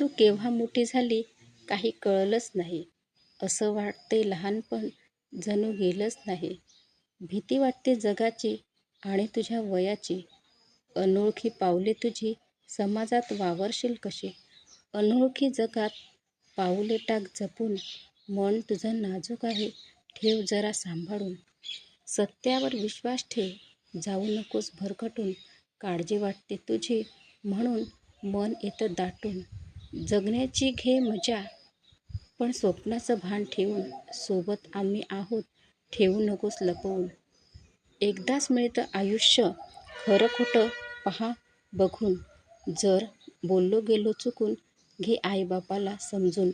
तू केव्हा मोठी झाली काही कळलंच नाही. असं वाटते लहानपण जणू गेलंच नाही. भीती वाटते जगाची आणि तुझ्या वयाची. अनोळखी पावले तुझी समाजात वावरशील कशी? अनोळखी जगात पाऊले टाक जपून. मन तुझं नाजूक आहे ठेव जरा सांभाळून. सत्यावर विश्वास ठेव जाऊ नकोस भरकटून. काळजी वाटते तुझी म्हणून मन येतं दाटून. जगण्याची घे मजा पण स्वप्नाचं भान ठेवून. सोबत आम्ही आहोत ठेवू नकोस लपवून. एकदाच मिळतं आयुष्य खरं खोटं पहा बघून. जर बोललो गेलो चुकून घे आईबापाला समजून.